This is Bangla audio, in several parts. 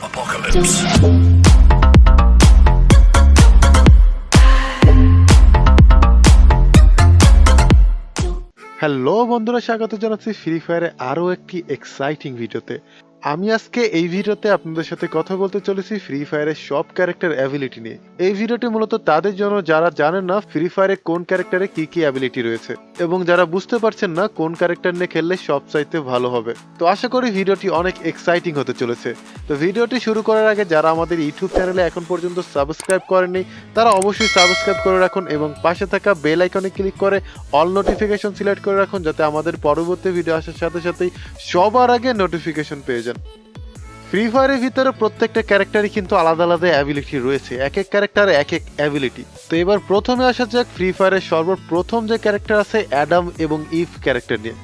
apocalypse. হ্যালো বন্ধুরা স্বাগত জানাচ্ছি ফ্রি ফায়ারে আরও একটি এক্সাইটিং ভিডিওতে আমি আজকে এই ভিডিওতে আপনাদের সাথে কথা বলতে চলেছি ফ্রি ফায়ারের সব ক্যারেক্টার অ্যাবিলিটি নিয়ে। এই ভিডিওটি মূলত তাদের জন্য যারা জানেন না ফ্রি ফায়ারে কোন ক্যারেক্টারে কি কি অ্যাবিলিটি রয়েছে এবং যারা বুঝতে পারছেন না কোন ক্যারেক্টার নিয়ে খেললে সব চাইতে ভালো হবে। তো আশা করি ভিডিওটি অনেক এক্সাইটিং হতে চলেছে। তো ভিডিওটি শুরু করার আগে যারা আমাদের ইউটিউব চ্যানেলে এখন পর্যন্ত সাবস্ক্রাইব করেননি, তারা অবশ্যই সাবস্ক্রাইব করে রাখুন এবং পাশে থাকা বেল আইকনে ক্লিক করে অল নোটিফিকেশন সিলেক্ট করে রাখুন, যাতে আমাদের পরবর্তী ভিডিও আসার সাথে সাথেই সবার আগে নোটিফিকেশন পেয়ে যান ফ্রি ফায়ারের ভিতরে প্রত্যেকটা ক্যারেক্টারই কিন্তু আলাদা আলাদা অ্যাবিলিটি রয়েছে। এক এক ক্যারেক্টার এক এক অ্যাবিলিটি তো এবার প্রথমে আসা যাক ফ্রি ফায়ারের সর্বপ্রথম যে ক্যারেক্টার আছে অ্যাডাম এবং ইভ ক্যারেক্টার নিয়ে।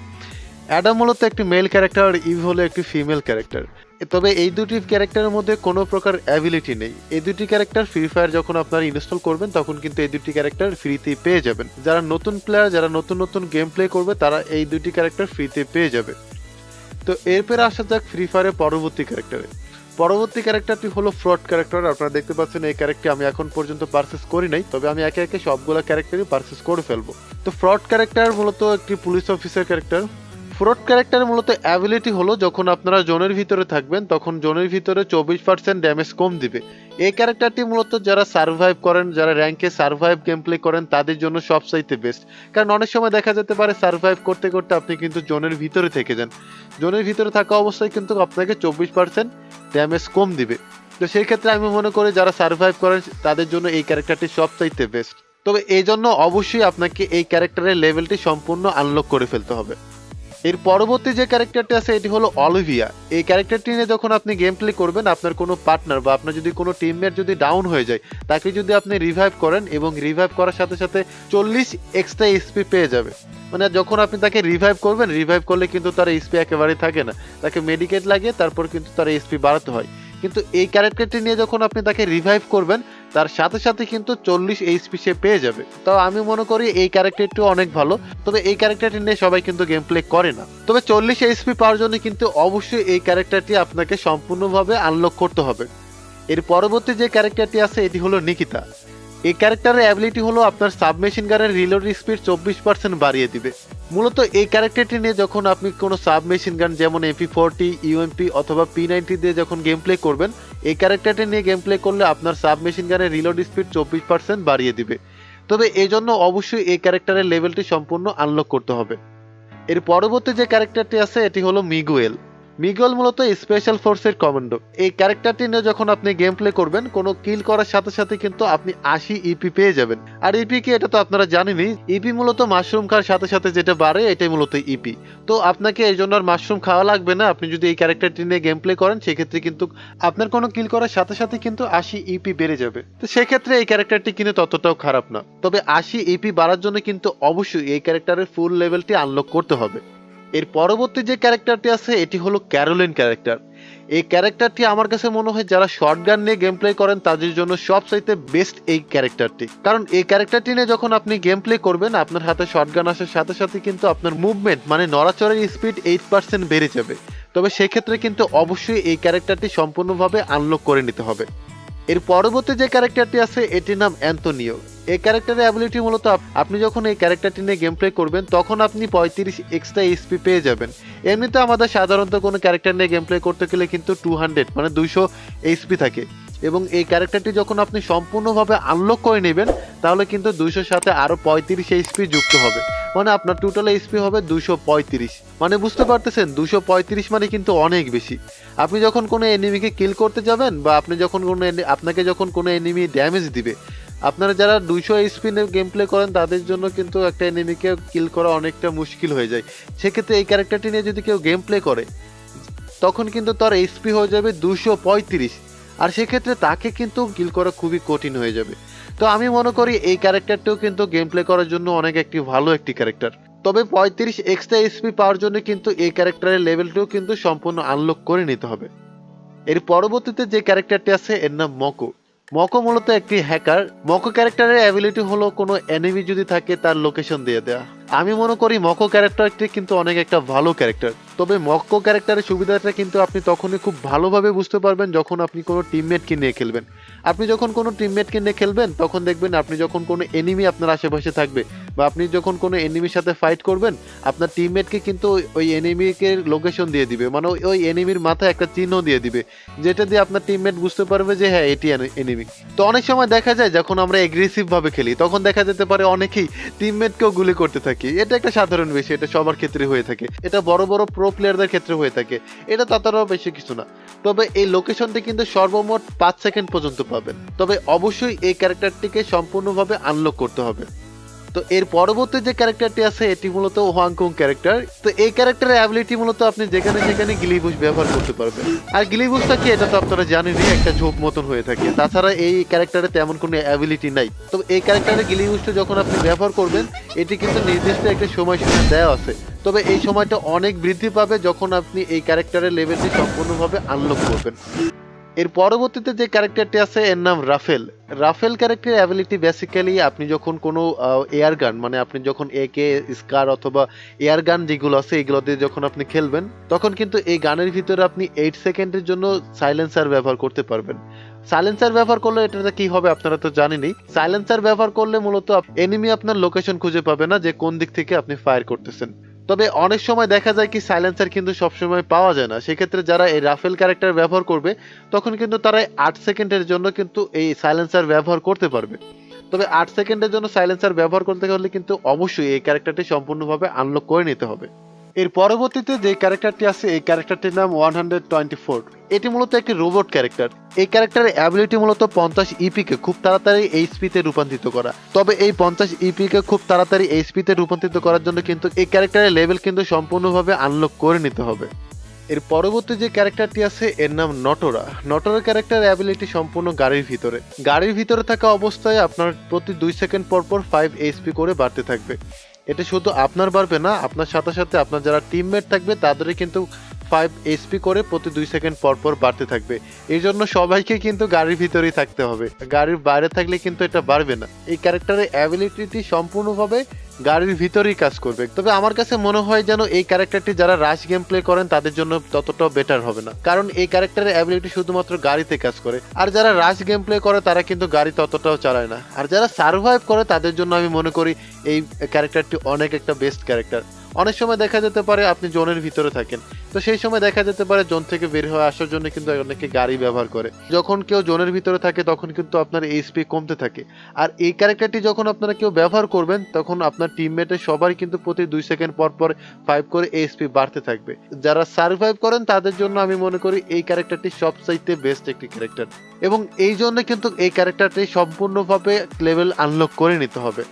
অ্যাডাম মূলত একটি মেল ক্যারেক্টার আর ইভ হলো একটি ফিমেল ক্যারেক্টার তবে এই দুটি ক্যারেক্টারের মধ্যে কোনো প্রকার অ্যাবিলিটি নেই। এই দুটি ক্যারেক্টার ফ্রি ফায়ার যখন আপনারা ইনস্টল করবেন, তখন কিন্তু এই দুটি ক্যারেক্টার ফ্রিতেই পেয়ে যাবেন। যারা নতুন প্লেয়ার যারা নতুন নতুন গেম প্লে করবে, তারা এই দুটি ক্যারেক্টার ফ্রিতে পেয়ে যাবে। তো এরপরে আসা যাক ফ্রি ফায়ারের পরবর্তী ক্যারেক্টারে পরবর্তী ক্যারেক্টারটি হলো ফ্রড ক্যারেক্টার আপনারা দেখতে পাচ্ছেন এই ক্যারেক্টার আমি এখন পর্যন্ত পারচেস করি নাই, তবে আমি একে একে সবগুলো ক্যারেক্টারই পারচেস করে ফেলব। তো ফ্রড ক্যারেক্টার মূলত একটি পুলিশ অফিসার ক্যারেক্টার ফ্রড ক্যারেক্টারের মূলত অ্যাবিলিটি হলো যখন আপনারা জোনের ভিতরে থাকবেন, তখন জোনের ভিতরে চব্বিশ পার্সেন্ট ড্যামেজ কম দিবে। এই ক্যারেক্টারটি মূলত যারা সার্ভাইভ করেন, যারা র্যাঙ্কে সার্ভাইভ গেম প্লে করেন, তাদের জন্য সবচাইতে বেস্ট কারণ অনেক সময় দেখা যেতে পারে সার্ভাইভ করতে করতে আপনি কিন্তু জোনের ভিতরে থেকে যান। জোনের ভিতরে থাকা অবস্থায় কিন্তু আপনাকে চব্বিশ পার্সেন্ট ড্যামেজ কম দিবে। তো সেই ক্ষেত্রে আমি মনে করি যারা সার্ভাইভ করেন, তাদের জন্য এই ক্যারেক্টারটি সবচাইতে বেস্ট তবে এই জন্য অবশ্যই আপনাকে এই ক্যারেক্টারের লেভেলটি সম্পূর্ণ আনলক করে ফেলতে হবে। এর পরবর্তী যে ক্যারেক্টারটি আছে, এটি হলো অলিভিয়া। এই ক্যারেক্টারটি নিয়ে যখন আপনি গেম প্লে করবেন, আপনার কোনো পার্টনার বা আপনার যদি কোনো টিমমেট যদি ডাউন হয়ে যায়, তাকে যদি আপনি রিভাইভ করেন এবং রিভাইভ করার সাথে সাথে চল্লিশ এক্সট্রা এসপি পেয়ে যাবে। মানে যখন আপনি তাকে রিভাইভ করবেন রিভাইভ করলে কিন্তু তার এসপি একেবারেই থাকে না। তাকে মেডিকেট লাগে তারপর কিন্তু তার এসপি বাড়াতে হয়। কিন্তু এই ক্যারেক্টারটি নিয়ে যখন আপনি তাকে রিভাইভ করবেন তার সাথে সাথে কিন্তু চল্লিশ এইচপি সে পেয়ে যাবে। তো আমি মনে করি এই ক্যারেক্টারটি অনেক ভালো। তবে এই ক্যারেক্টারটি নিয়ে সবাই কিন্তু গেম প্লে করে না। তবে চল্লিশ এইচপি পাওয়ার জন্য কিন্তু অবশ্যই এই ক্যারেক্টারটি আপনাকে সম্পূর্ণভাবে আনলক করতে হবে। এর পরবর্তী যে ক্যারেক্টারটি আছে, এটি হলো নিকিতা। এই ক্যারেক্টারের অ্যাবিলিটি হলো আপনার সাবমেশিন গানের রিলোড স্পিড চব্বিশ পার্সেন্ট বাড়িয়ে দিবে। মূলত এই ক্যারেক্টারটি নিয়ে যখন আপনি কোনো সাবমেশিন গান যেমন এমপি ফোরটি ইউএমপি অথবা পি নাইনটি দিয়ে যখন গেম প্লে করবেন, এই ক্যারেক্টারটি নিয়ে গেম প্লে করলে আপনার সাবমেশিন গানের রিলোড স্পিড চব্বিশ পার্সেন্ট বাড়িয়ে দিবে। তবে এই জন্য অবশ্যই এই ক্যারেক্টারের লেভেলটি সম্পূর্ণ আনলক করতে হবে। এর পরবর্তী যে ক্যারেক্টারটি আছে, এটি হলো মিগুয়েল মিগুয়েল মূলত স্পেশাল ফোর্সের কমান্ডো এই ক্যারেক্টারটি নিয়ে যখন আপনি গেম প্লে করবেন, কোনো কিল করার সাথে সাথে কিন্তু আপনি আশি ইপি পেয়ে যাবেন। আর ইপি কি এটা তো আপনারা জানেনই। ইপি মূলত মাশরুম খাওয়ার সাথে সাথে যেটা বাড়ে, এটাই মূলত ইপি তো আপনাকে এই জন্য আর মাশরুম খাওয়া লাগবে না। আপনি যদি এই ক্যারেক্টারটি নিয়ে গেম প্লে করেন, সেক্ষেত্রে কিন্তু আপনার কোনো কিল করার সাথে সাথে কিন্তু আশি ইপি বেড়ে যাবে। তো সেক্ষেত্রে এই ক্যারেক্টারটি কিন্তু ততটাও খারাপ না। তবে আশি ইপি বাড়ার জন্য কিন্তু অবশ্যই এই ক্যারেক্টারের ফুল লেভেলটি আনলক করতে হবে। এর পরবর্তী যে ক্যারেক্টারটি আছে, এটি হলো ক্যারোলিন ক্যারেক্টার। এই ক্যারেক্টারটি আমার কাছে মনে হয় যারা শর্ট গান নিয়ে গেম প্লে করেন, তাদের জন্য সবচাইতে বেস্ট এই ক্যারেক্টারটি। কারণ এই ক্যারেক্টারটি নিয়ে যখন আপনি গেম প্লে করবেন, আপনার হাতে শর্ট গান আসার সাথে সাথে কিন্তু আপনার মুভমেন্ট মানে নড়াচড়ের স্পিড এইট পার্সেন্ট বেড়ে যাবে। তবে সেক্ষেত্রে কিন্তু অবশ্যই এই ক্যারেক্টারটি সম্পূর্ণভাবে আনলক করে নিতে হবে। এর পরবর্তী যে ক্যারেক্টারটি আছে, এটির নাম অ্যান্টোনিও এই ক্যারেক্টারের অ্যাবিলিটি মূলত আপনি যখন এই ক্যারেক্টারটি নিয়ে গেম প্লে করবেন, তখন আপনি পঁয়ত্রিশ এক্সট্রা এসপি পেয়ে যাবেন। এমনিতে আমাদের সাধারণত কোনো ক্যারেক্টার নিয়ে গেম প্লে করতে গেলে কিন্তু টু হান্ড্রেড মানে দুইশো এইচপি থাকে। এবং এই ক্যারেক্টারটি যখন আপনি সম্পূর্ণভাবে আনলক করে নেবেন, তাহলে কিন্তু দুইশোর সাথে আরও পঁয়ত্রিশ এইচপি যুক্ত হবে। মানে আপনার টোটাল এইচপি হবে দুশো পঁয়ত্রিশ। মানে বুঝতে পারতেছেন দুশো পঁয়ত্রিশ মানে কিন্তু অনেক বেশি। আপনি যখন কোনো এনিমিকে কিল করতে যাবেন বা আপনি যখন কোনো আপনাকে যখন কোনো এনিমি ড্যামেজ দিবে আপনারা যারা দুইশো স্পিনে গেম প্লে করেন, তাদের জন্য কিন্তু একটা এনিমিকে কিল করা অনেকটা মুশকিল হয়ে যায়। সেক্ষেত্রে এই ক্যারেক্টারটি নিয়ে যদি কেউ গেম প্লে করে, তখন কিন্তু তার এইচপি হয়ে যাবে দুশো পঁয়ত্রিশ। আর সেক্ষেত্রে তাকে কিন্তু কিল করা খুবই কঠিন হয়ে যাবে। তো আমি মনে করি এই ক্যারেক্টারটিও কিন্তু গেম প্লে করার জন্য অনেক একটি ভালো একটি ক্যারেক্টার তবে পঁয়ত্রিশ এক্সট্রা এসপি পাওয়ার জন্য কিন্তু এই ক্যারেক্টারের লেভেলটিও কিন্তু সম্পূর্ণ আনলক করে নিতে হবে। এর পরবর্তীতে যে ক্যারেক্টারটি আছে, এর নাম মকো মকো মূলত একটি হ্যাকার মকো ক্যারেক্টারের অ্যাবিলিটি হলো কোনো এনিমি যদি থাকে, তার লোকেশন দিয়ে দেওয়া আমি মনে করি মকো ক্যারেক্টারটি কিন্তু অনেক একটা ভালো ক্যারেক্টার। তবে মক্কো ক্যারেক্টারের সুবিধাটা কিন্তু আপনি তখনই খুব ভালোভাবে বুঝতে পারবেন যখন আপনি কোনো টিমমেটকে নিয়ে খেলবেন। আপনি যখন কোনো টিমমেটকে নিয়ে খেলবেন, তখন দেখবেন আপনি যখন কোনো এনিমি আপনার আশেপাশে থাকবে বা আপনি যখন কোনো এনিমির সাথে ফাইট করবেন, আপনার টিমমেটকে কিন্তু ওই- এনিমিকে লোকেশন দিয়ে দিবে। মানে ওই এনিমির মাথায় একটা চিহ্ন দিয়ে দিবে। যেটা দিয়ে আপনার টিমমেট বুঝতে পারবে যে হ্যাঁ এটি এনিমি তো অনেক সময় দেখা যায় যখন আমরা এগ্রেসিভভাবে খেলি, তখন দেখা যেতে পারে অনেকেই টিমমেটকেও গুলি করতে থাকি। এটা একটা সাধারণ বিষয়, এটা সবার ক্ষেত্রে হয়ে থাকে। এটা বড় বড় প্রো প্লেয়ারদের ক্ষেত্রে হয়ে থাকে। এটা ততটাও বেশি কিছু না। তবে এই লোকেশনটি কিন্তু সর্বমোট পাঁচ সেকেন্ড পর্যন্ত পাবেন। তবে অবশ্যই এই ক্যারেক্টারটিকে সম্পূর্ণভাবে আনলক করতে হবে। তো এর পরবর্তী যে ক্যারেক্টারটি আছে, এটি মূলত হোয়াংকং ক্যারেক্টার। তো এই ক্যারেক্টারের অ্যাবিলিটি মূলত আপনি যেখানে যেখানে গিলিবুশ ব্যবহার করতে পারবেন। আর গিলিবুশটা কি, এটা তো আপনারা জানেনই, একটা ঝোপ মতন হয়ে থাকে। তাছাড়া এই ক্যারেক্টারে তেমন কোনো অ্যাবিলিটি নাই। তো এই ক্যারেক্টারের গিলিবুশটা যখন আপনি ব্যবহার করবেন, এটি কিন্তু নির্দিষ্ট একটা সময়সীমা দেওয়া আছে। তবে এই সময়টা অনেক বৃদ্ধি পাবে যখন আপনি এই ক্যারেক্টারের লেভেলটি সম্পূর্ণভাবে আনলক করবেন। এর পরবর্তীতে যে ক্যারেক্টারটি আছে, এর নাম Rafael. Rafael character ability basically আপনি যখন কোনো এয়ার গান মানে আপনি যখন একে স্কার অথবা এয়ার গান যেগুলো আছে, এগুলো দিয়ে যখন আপনি খেলবেন, তখন কিন্তু এই গানের ভিতরে আপনি এইট সেকেন্ডের জন্য সাইলেন্সার ব্যবহার করতে পারবেন। সাইলেন্সার ব্যবহার করলে এটাতে কি হবে আপনারা তো জানেনই। সাইলেন্সার ব্যবহার করলে মূলত এনিমি আপনার লোকেশন খুঁজে পাবে না যে কোন দিক থেকে আপনি ফায়ার করতেছেন। তবে অনেক সময় দেখা যায় কি সাইলেন্সার কিন্তু সবসময় পাওয়া যায় না। সেক্ষেত্রে যারা এই রাফেল ক্যারেক্টার ব্যবহার করবে, তখন কিন্তু তারা আট সেকেন্ডের জন্য কিন্তু এই সাইলেন্সার ব্যবহার করতে পারবে। তবে আট সেকেন্ডের জন্য সাইলেন্সার ব্যবহার করতে হলে কিন্তু অবশ্যই এই ক্যারেক্টারটি সম্পূর্ণভাবে আনলক করে নিতে হবে। এর পরবর্তীতে যে ক্যারেক্টারটি আছে, এই ক্যারেক্টারটির নাম ওয়ান হান্ড্রেড টোয়েন্টি ফোর। এটি মূলত একটি রোবট ক্যারেক্টার। এই ক্যারেক্টারের অ্যাবিলিটি মূলত পঞ্চাশ ইপি কে খুব তাড়াতাড়ি এইচপি তে রূপান্তরিত করা। তবে এই পঞ্চাশ ইপি কে খুব তাড়াতাড়ি এইচপি তে রূপান্তরিত করার জন্য কিন্তু এই ক্যারেক্টারের লেভেল কিন্তু সম্পূর্ণভাবে আনলক করে নিতে হবে। এর পরবর্তী যে ক্যারেক্টারটি আছে, এর নাম নটোরা। নটোরা ক্যারেক্টার অ্যাবিলিটি সম্পূর্ণ গাড়ির ভিতরে। গাড়ির ভিতরে থাকা অবস্থায় আপনার প্রতি দুই সেকেন্ড পর পর ফাইভ এইচপি করে বাড়তে থাকবে। এটা শুধু আপনার বাড়বে না আপনার সাথে সাথে আপনার যারা টিমমেট থাকবে তাদেরই কিন্তু ফাইভ এইচপি করে প্রতি দুই সেকেন্ড পর পর বাড়তে থাকবে। এই জন্য সবাইকে কিন্তু গাড়ির ভিতরেই থাকতে হবে। গাড়ির বাইরে থাকলে কিন্তু এটা বাড়বে না। এই ক্যারেক্টারের অ্যাবিলিটিটি সম্পূর্ণভাবে গাড়ির ভিতরেই কাজ করবে। তবে আমার কাছে মনে হয় যেন এই ক্যারেক্টারটি যারা রাশ গেম প্লে করেন, তাদের জন্য ততটাও বেটার হবে না। কারণ এই ক্যারেক্টারের অ্যাবিলিটি শুধুমাত্র গাড়িতে কাজ করে। আর যারা রাশ গেম প্লে করে, তারা কিন্তু গাড়ি ততটাও চালায় না। আর যারা সার্ভাইভ করে, তাদের জন্য আমি মনে করি এই ক্যারেক্টারটি অনেক একটা বেস্ট ক্যারেক্টার অনেক সময় দেখা যেতে পারে আপনি জোনের ভিতরে থাকেন। তো সেই সময় দেখা যেতে পারে জোন থেকে বের হয়ে আসার জন্য কিন্তু অনেকে গাড়ি ব্যবহার করে। যখন কেউ জোনের ভিতরে থাকে, তখন কিন্তু আপনার এইচপি কমতে থাকে। আর এই ক্যারেক্টারটি যখন আপনারা কেউ ব্যবহার করবেন, তখন আপনার টিমমেটের সবারই কিন্তু প্রতি দুই সেকেন্ড পর পর ফাইভ করে এইচপি বাড়তে থাকবে। যারা সার্ভাইভ করেন, তাদের জন্য আমি মনে করি এই ক্যারেক্টারটি সবচাইতে বেস্ট একটি ক্যারেক্টার। এবং এই জন্য কিন্তু এই ক্যারেক্টারটি সম্পূর্ণভাবে লেভেল আনলক করে নিতে হবে।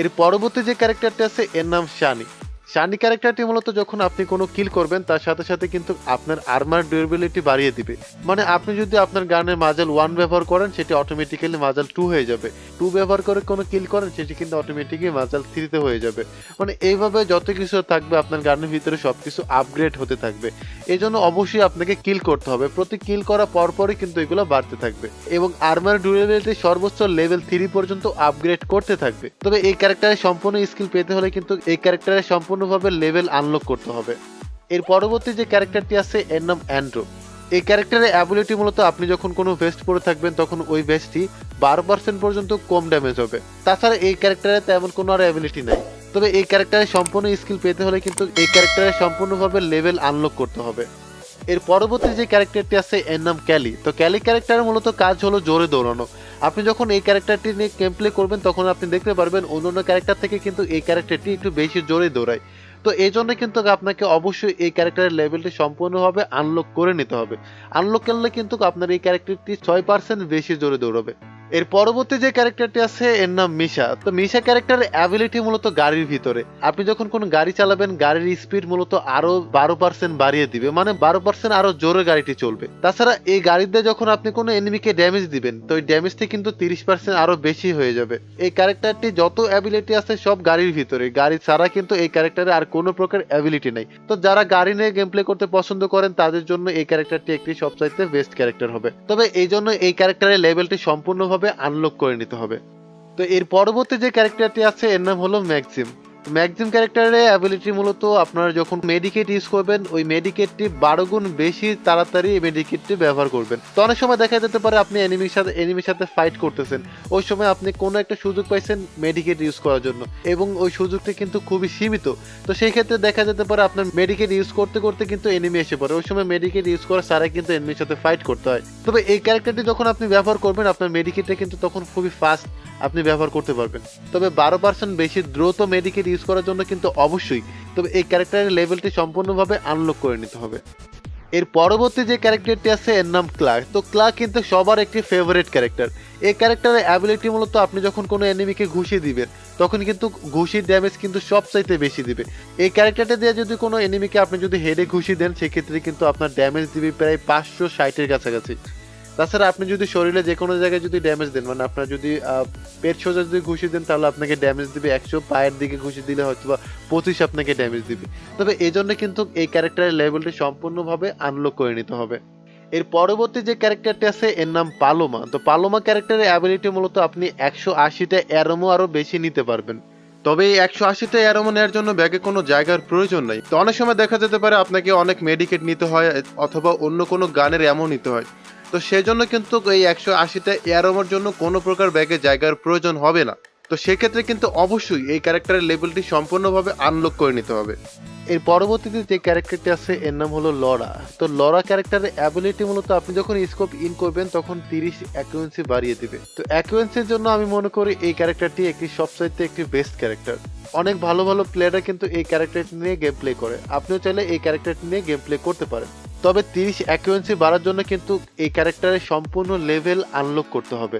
এর পরবর্তী যে ক্যারেক্টারটি আছে, এর নাম শানি। শানি ক্যারেক্টারটি মূলত যখন আপনি কোনো কিল করবেন, তার সাথে সাথে কিন্তু আপনার আর্মার ডিউরেবিলিটি বাড়িয়ে দিবে। মানে আপনি যদি আপনার গানের মাজাল ওয়ান ব্যবহার করেন, সেটি অটোমেটিক্যালি মাজাল টু হয়ে যাবে। টু ব্যবহার করে কোনো কিল করেন, সেটি কিন্তু অটোমেটিকলি মাজাল থ্রিতে হয়ে যাবে। মানে এইভাবে যত কিছু থাকবে, আপনার গানের ভিতরে সবকিছু আপগ্রেড হতে থাকবে। এই জন্য অবশ্যই আপনাকে কিল করতে হবে। প্রতি কিল করা পরপরই কিন্তু এগুলো বাড়তে থাকবে। এবং আর্মার ডিউরেবিলিটি সর্বোচ্চ লেভেল থ্রি পর্যন্ত আপগ্রেড করতে থাকবে। তবে এই ক্যারেক্টারের সম্পূর্ণ স্কিল পেতে হলে কিন্তু এই ক্যারেক্টারের সম্পূর্ণভাবে লেভেল আনলক করতে হবে। এর পরবর্তী যে ক্যারেক্টারটি আছে, এর নাম অ্যান্ড্রো। এই ক্যারেক্টারের অ্যাবিলিটি মূলত আপনি যখন কোনো ভেস্ট পরে থাকবেন, তখন ওই ভেস্টটি বারো পার্সেন্ট পর্যন্ত কম ড্যামেজ হবে। তাছাড়া এই ক্যারেক্টারে তেমন কোনো আর অ্যাবিলিটি নাই। তবে এই ক্যারেক্টারের সম্পূর্ণ স্কিল পেতে হলে কিন্তু এই ক্যারেক্টারের সম্পূর্ণভাবে লেভেল আনলক করতে হবে। এর পরবর্তী যে ক্যারেক্টারটি আছে, এর নাম ক্যালি। তো ক্যালি ক্যারেক্টারের মূলত কাজ হলো জোরে দৌড়ানো। আপনি যখন এই ক্যারেক্টারটি নিয়ে গেম প্লে করবেন, তখন আপনি দেখতে পারবেন অন্য অন্য ক্যারেক্টার থেকে কিন্তু এই ক্যারেক্টারটি একটু বেশি জোরে দৌড়ায়। তো এই জন্য কিন্তু আপনাকে অবশ্যই এই ক্যারেক্টারের লেভেলটি সম্পূর্ণভাবে আনলক করে নিতে হবে। আনলক করলে কিন্তু আপনার এই ক্যারেক্টারটি ছয় পার্সেন্ট বেশি জোরে দৌড়াবে। এর পরবর্তী যে ক্যারেক্টারটি আছে, এর নাম মিশা। তো মিশা ক্যারেক্টারের অ্যাবিলিটি মূলত গাড়ির ভিতরে। আপনি যখন কোনো গাড়ি চালাবেন, গাড়ির স্পিড মূলত আরও বারো পার্সেন্ট বাড়িয়ে দিবে। মানে বারো পার্সেন্ট আরও জোরে গাড়িটি চলবে। তাছাড়া এই গাড়িতে যখন আপনি কোনো এনিমিকে ড্যামেজ দিবেন, তো ওই ড্যামেজটি কিন্তু তিরিশ পার্সেন্ট আরও বেশি হয়ে যাবে। এই ক্যারেক্টারটি যত অ্যাবিলিটি আছে, সব গাড়ির ভিতরে। গাড়ি ছাড়া কিন্তু এই ক্যারেক্টারে আর কোনো প্রকার অ্যাবিলিটি নেই। তো যারা গাড়ি নিয়ে গেম প্লে করতে পছন্দ করেন, তাদের জন্য এই ক্যারেক্টারটি একটি সবচাইতে বেস্ট ক্যারেক্টার হবে। তবে এই জন্য এই ক্যারেক্টারের লেভেলটি সম্পূর্ণভাবে আনলক করে নিতে হবে? তো এর পরবর্তী যে ক্যারেক্টারটি আছে এর নাম হলো ম্যাক্সিম। ম্যাক্সিম ক্যারেক্টারের অ্যাবিলিটি মূলত আপনারা যখন মেডিকেট ইউজ করবেন, ওই মেডিকেটটি বারো গুণ বেশি তাড়াতাড়ি এই মেডিকেটটি ব্যবহার করবেন। তো অনেক সময় দেখা যেতে পারে আপনি এনিমির সাথে এনিমির সাথে ফাইট করতেছেন। ওই সময় আপনি কোনো একটা সুযোগ পাইছেন মেডিকেট ইউজ করার জন্য। এবং ওই সুযোগটি কিন্তু খুবই সীমিত। তো সেই ক্ষেত্রে দেখা যেতে পারে আপনার মেডিকেট ইউজ করতে করতে কিন্তু এনিমি এসে পড়ে। ওই সময় মেডিকেট ইউজ করা ছাড়াই কিন্তু এনিমির সাথে ফাইট করতে হয়। তবে এই ক্যারেক্টারটি যখন আপনি ব্যবহার করবেন, আপনার মেডিকেটটা কিন্তু তখন খুবই ফাস্ট আপনি ব্যবহার করতে পারবেন। তবে বারো পার্সেন্ট বেশি দ্রুত মেডিকেট ইউজ করার জন্য কিন্তু অবশ্যই। তবে এই ক্যারেক্টারের লেভেলটি সম্পূর্ণভাবে আনলক করে নিতে হবে। এর পরবর্তী যে ক্যারেক্টারটি আছে, এর নাম ক্লার্ক তো ক্লার্ক কিন্তু সবার একটি ফেভারিট ক্যারেক্টার এই ক্যারেক্টারের অ্যাবিলিটি মূলত আপনি যখন কোনো এনিমিকে ঘুষি দিবেন, তখন কিন্তু ঘুষির ড্যামেজ কিন্তু সবচাইতে বেশি দিবে। এই ক্যারেক্টারটা দিয়ে যদি কোনো এনিমিকে আপনি যদি হেডে ঘুষি দেন, সেক্ষেত্রে কিন্তু আপনার ড্যামেজ দিবে প্রায় পাঁচশো ষাটের কাছাকাছি। তাছাড়া আপনি যদি শরীরে যে কোনো জায়গায় যদি ড্যামেজ দেন মানে আপনার যদি পেট সোজা যদি ঘুষি দেন, তাহলে আপনাকে ড্যামেজ দিবে একশো, পায়ের দিকে ঘুষি দিলে হয়তো বা পঁচিশ আপনাকে ড্যামেজ দিবে। তবে এই জন্য কিন্তু এই ক্যারেক্টারের লেভেলটি সম্পূর্ণভাবে আনলক করে নিতে হবে। এর পরবর্তী যে ক্যারেক্টারটি আছে, এর নাম পালোমা। তো পালোমা ক্যারেক্টারের অ্যাবিলিটি মূলত আপনি একশো আশিটা অ্যারোমো আরও বেশি নিতে পারবেন। তবে এই একশো আশিটা অ্যারোমো নেওয়ার জন্য ব্যাগে কোনো জায়গার প্রয়োজন নাই। তো অনেক সময় দেখা যেতে পারে আপনাকে অনেক মেডিকেট নিতে হয়, অথবা অন্য কোনো গানের অ্যামো নিতে হয়। তো সেই জন্য কিন্তু এই একশো আশিটা এয়ারোমার জন্য কোনো প্রকার ব্যাগে জায়গার প্রয়োজন হবে না। তো সেক্ষেত্রে কিন্তু অবশ্যই এই ক্যারেক্টারের লেভেলটি সম্পূর্ণভাবে আনলক করে নিতে হবে। এর পরবর্তীতে যে ক্যারেক্টারটি আছে, এর নাম হলো লরা। তো লরা ক্যারেক্টারের অ্যাবিলিটি মূলত আপনি যখন স্কোপ ইন করবেন, তখন তিরিশ অ্যাকুয়েন্সি বাড়িয়ে দিবে। তো অ্যাকুয়েন্সির জন্য আমি মনে করি এই ক্যারেক্টারটি একটি সবচাইতে একটি বেস্ট ক্যারেক্টার অনেক ভালো ভালো প্লেয়াররা কিন্তু এই ক্যারেক্টারটি নিয়ে গেম প্লে করে। আপনিও চাইলে এই ক্যারেক্টারটি নিয়ে গেম প্লে করতে পারেন। তবে তিরিশ অ্যাকুয়েন্সি বাড়ার জন্য কিন্তু এই ক্যারেক্টারের সম্পূর্ণ লেভেল আনলক করতে হবে।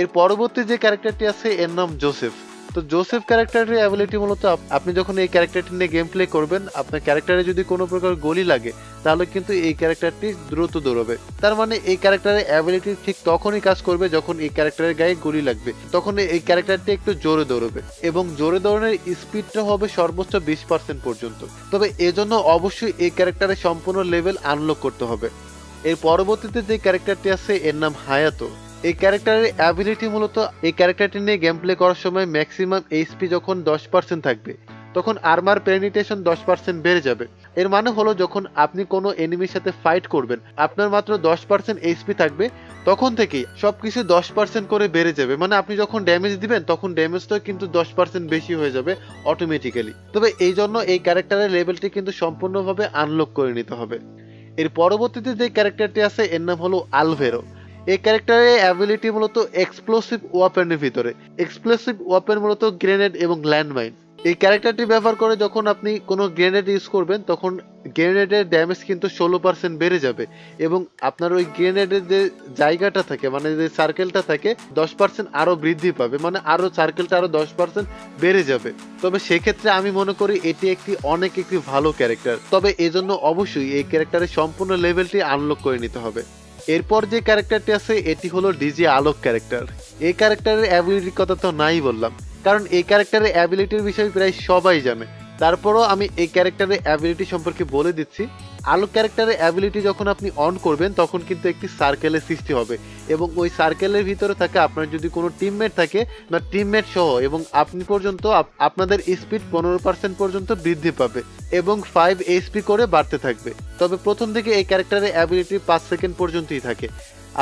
এর পরবর্তী যে ক্যারেক্টারটি আছে, এর নাম জোসেফ তো জোসেফ ক্যারেক্টারের অ্যাবিলিটি মূলত আপনি যখন এই ক্যারেক্টারটি নিয়ে গেম প্লে করবেন, আপনার ক্যারেক্টারে যদি কোনো প্রকার গলি লাগে, তাহলে কিন্তু এই ক্যারেক্টারটি দ্রুত দৌড়বে। তার মানে এই ক্যারেক্টারের অ্যাবিলিটি ঠিক তখনই কাজ করবে যখন এই ক্যারেক্টারের গায়ে গুলি লাগবে। তখন এই ক্যারেক্টারটি একটু জোরে দৌড়বে এবং জোরে দৌড়ানোর স্পিডটা হবে সর্বোচ্চ বিশ পার্সেন্ট পর্যন্ত। তবে এজন্য অবশ্যই এই ক্যারেক্টারের সম্পূর্ণ লেভেল আনলক করতে হবে। এর পরবর্তীতে যে ক্যারেক্টারটি আছে, এর নাম হায়াতো। এই ক্যারেক্টারের অ্যাবিলিটি মূলত এই ক্যারেক্টারটি নিয়ে গেম প্লে করার সময় ম্যাক্সিমাম এইচপি যখন দশ পার্সেন্ট থাকবে, তখন আর্মার পেনিটেশন দশ পার্সেন্ট বেড়ে যাবে। এর মানে হলো যখন আপনি কোনো এনিমির সাথে ফাইট করবেন, আপনার মাত্র দশ পার্সেন্ট এইচপি থাকবে, তখন থেকেই সব কিছু দশ পার্সেন্ট করে বেড়ে যাবে। মানে আপনি যখন ড্যামেজ দিবেন, তখন ড্যামেজটা কিন্তু দশ পার্সেন্ট বেশি হয়ে যাবে অটোমেটিক্যালি তবে এই জন্য এই ক্যারেক্টারের লেভেলটি কিন্তু সম্পূর্ণভাবে আনলক করে নিতে হবে। এর পরবর্তীতে যে ক্যারেক্টারটি আছে, এর নাম হলো আলভেরো এই ক্যারেক্টারের অ্যাবিলিটি মূলত এক্সপ্লোসিভ ওয়াপেনের ভিতরে। এক্সপ্লোসিভ ওয়াপেন মূলত গ্রেনেড এবং ল্যান্ডমাইন এই ক্যারেক্টারটি ব্যবহার করে যখন আপনি কোনো গ্রেনেড ইউজ করবেন, তখন গ্রেনেডের ড্যামেজ কিন্তু ষোলো পার্সেন্ট বেড়ে যাবে এবং আপনার ওই গ্রেনেডের যে জায়গাটা থাকে মানে যে সার্কেলটা থাকে, দশ পার্সেন্ট আরও বৃদ্ধি পাবে মানে আরও সার্কেলটা আরও দশ পার্সেন্ট বেড়ে যাবে। তবে সেক্ষেত্রে আমি মনে করি এটি একটি অনেক একটি ভালো ক্যারেক্টার তবে এজন্য অবশ্যই এই ক্যারেক্টারের সম্পূর্ণ লেভেলটি আনলক করে নিতে হবে। এরপর যে ক্যারেক্টারটি আছে, এটি হলো ডিজি আলোক ক্যারেক্টার। এই ক্যারেক্টারের অ্যাবিলিটির কথা তো নাই বললাম। কারণ এই ক্যারেক্টারের অ্যাবিলিটির বিষয়ে প্রায় সবাই জানে। তারপরও আমি এই ক্যারেক্টারের অ্যাবিলিটি সম্পর্কে বলে দিচ্ছি। আলোক ক্যারেক্টারের অ্যাবিলিটি যখন আপনি অন করবেন, তখন কিন্তু একটি সার্কেলের সৃষ্টি হবে। এবং ওই সার্কেলের ভিতরে থাকে, আপনার যদি কোনো টিমমেট থাকে বা টিমমেট সহ, এবং আপনি পর্যন্ত আপনাদের স্পিড পনেরো পার্সেন্ট পর্যন্ত বৃদ্ধি পাবে এবং ফাইভ এইচপি করে বাড়তে থাকবে। তবে প্রথম দিকে এই ক্যারেক্টারের অ্যাবিলিটি পাঁচ সেকেন্ড পর্যন্তই থাকে।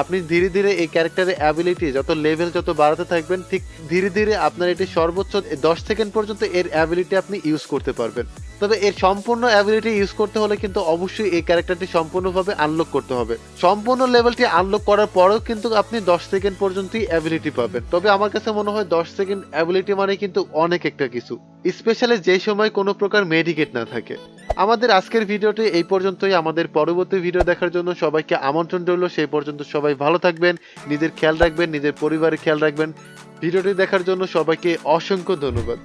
আপনি ধীরে ধীরে এই ক্যারেক্টারের অ্যাবিলিটি যত লেভেল যত বাড়াতে থাকবেন, ঠিক ধীরে ধীরে আপনার এটি সর্বোচ্চ দশ সেকেন্ড পর্যন্ত এর অ্যাবিলিটি আপনি ইউজ করতে পারবেন। তবে এর সম্পূর্ণ অ্যাবিলিটি ইউজ করতে হলে কিন্তু অবশ্যই এই ক্যারেক্টারটি সম্পূর্ণভাবে আনলক করতে হবে। সম্পূর্ণ লেভেলটি আনলক করার পরেও কিন্তু আপনি দশ সেকেন্ড পর্যন্তই অ্যাবিলিটি পাবেন। তবে আমার কাছে মনে হয় দশ সেকেন্ড অ্যাবিলিটি মানে কিন্তু অনেক একটা কিছু স্পেশালি যে সময় কোনো প্রকার মেডিকেট না থাকে। আমাদের আজকের ভিডিওটি এই পর্যন্তই। আমাদের পরবর্তী ভিডিও দেখার জন্য সবাইকে আমন্ত্রণ রইল। সেই পর্যন্ত সবাই ভালো থাকবেন, নিজের খেয়াল রাখবেন, নিজের পরিবারের খেয়াল রাখবেন। ভিডিওটি দেখার জন্য সবাইকে অসংখ্য ধন্যবাদ।